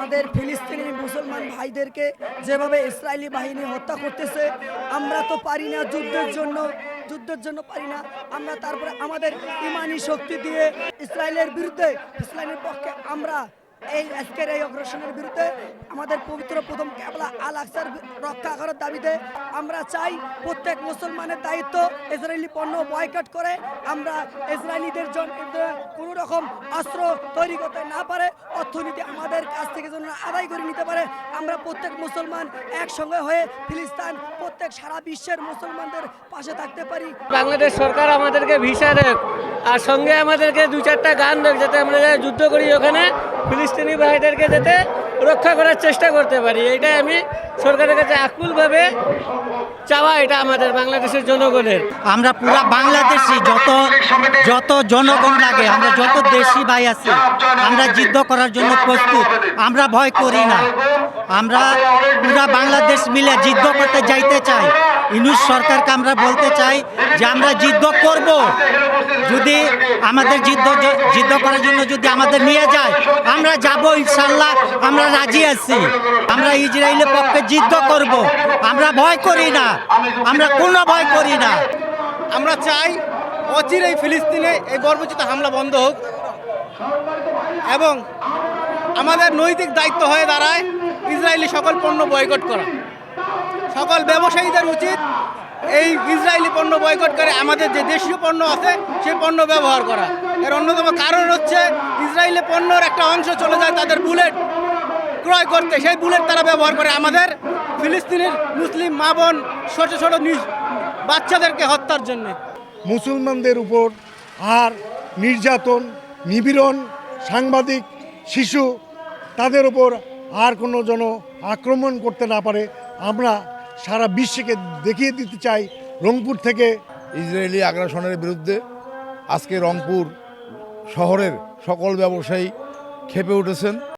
আমাদের ফিলিস্তিনি মুসলমান ভাইদেরকে যেভাবে ইসরায়েলি বাহিনী হত্যা করতেছে, আমরা তো পারি না যুদ্ধের জন্য যুদ্ধের জন্য পারি না। আমরা তারপরে আমাদের ইমানি শক্তি দিয়ে ইসরায়েলের বিরুদ্ধে, ইসরায়েলের পক্ষে আমরা এই আজকের এই অগ্রসনের বিরুদ্ধে আমাদের পবিত্র প্রথম কেবলা আল আকসার রক্ষা করার দাবিতে আমরা চাই প্রত্যেক মুসলমানের দায়িত্ব ইসরায়েলি পণ্য বয়কট করে, আমরা ইসরায়েলিদের জন্য কোনো রকম অস্ত্র তৈরি করতে না পারে, অর্থনীতি আমাদের কাছ থেকে যেন আদায় করে নিতে পারে। আমরা প্রত্যেক মুসলমান একসঙ্গে হয়ে ফিলিস্তান প্রত্যেক সারা বিশ্বের মুসলমানদের পাশে থাকতে পারি। বাংলাদেশ সরকার আমাদেরকে ভিসা দেখ আর সঙ্গে আমাদেরকে দু চারটা গান দেখ যাতে আমরা যুদ্ধ করি ওখানে। ফিলিস্তিনি ভাইদেরকে যাতে রক্ষা করার চেষ্টা করতে পারি এটা আমি সরকারের কাছে আকুলভাবে চাওয়া, এটা আমাদের বাংলাদেশের জনগণের। আমরা পুরা বাংলাদেশি যত যত জনগণ লাগে, আমরা যত দেশি ভাই আছি, আমরা যুদ্ধ করার জন্য প্রস্তুত, আমরা ভয় করি না। আমরা পুরা বাংলাদেশ মিলে যুদ্ধ করতে যাইতে চাই। ইনুস সরকারকে আমরা বলতে চাই যে আমরা যুদ্ধ করব। যদি আমাদের যুদ্ধ যুদ্ধ করার জন্য যদি আমাদের নিয়ে যায়, আমরা যাব ইনশাল্লাহ, আমরা রাজি আছি। আমরা ইসরায়েলের পক্ষে যুদ্ধ করব। আমরা ভয় করি না। আমরা কোনো ভয় করি না। আমরা চাই অচিরেই ফিলিস্তিনে এই বর্বচিত হামলা বন্ধ হোক এবং আমাদের নৈতিক দায়িত্ব হয়ে দাঁড়ায়। ইসরায়েলি সকল পণ্য বয়কট করা। সকল ব্যবসায়ীদের উচিত এই ইসরায়েলি পণ্য বয়কট করে আমাদের যে দেশীয় পণ্য আছে, সেই পণ্য ব্যবহার করা। এর অন্যতম কারণ হচ্ছে ইসরায়েলি পণ্যর একটা অংশ চলে যায় তাদের বুলেট ক্রয় করতে। সেই বুলেট তারা ব্যবহার করে। আমাদের ফিলিস্তিনের মুসলিম মা বোন, ছোটো ছোটো বাচ্চাদেরকে হত্যার জন্যে। মুসলমানদের উপর আর নির্যাতন, নিপীড়ন, সাংবাদিক, শিশু, তাদের উপর আর কোনো যেন আক্রমণ করতে না পারে, আমরা সারা বিশ্বকে দেখিয়ে দিতে চাই রংপুর থেকে। ইসরায়েলি আগ্রাসনের বিরুদ্ধে আজকে রংপুর শহরের সকল ব্যবসায়ী খেপে উঠেছেন।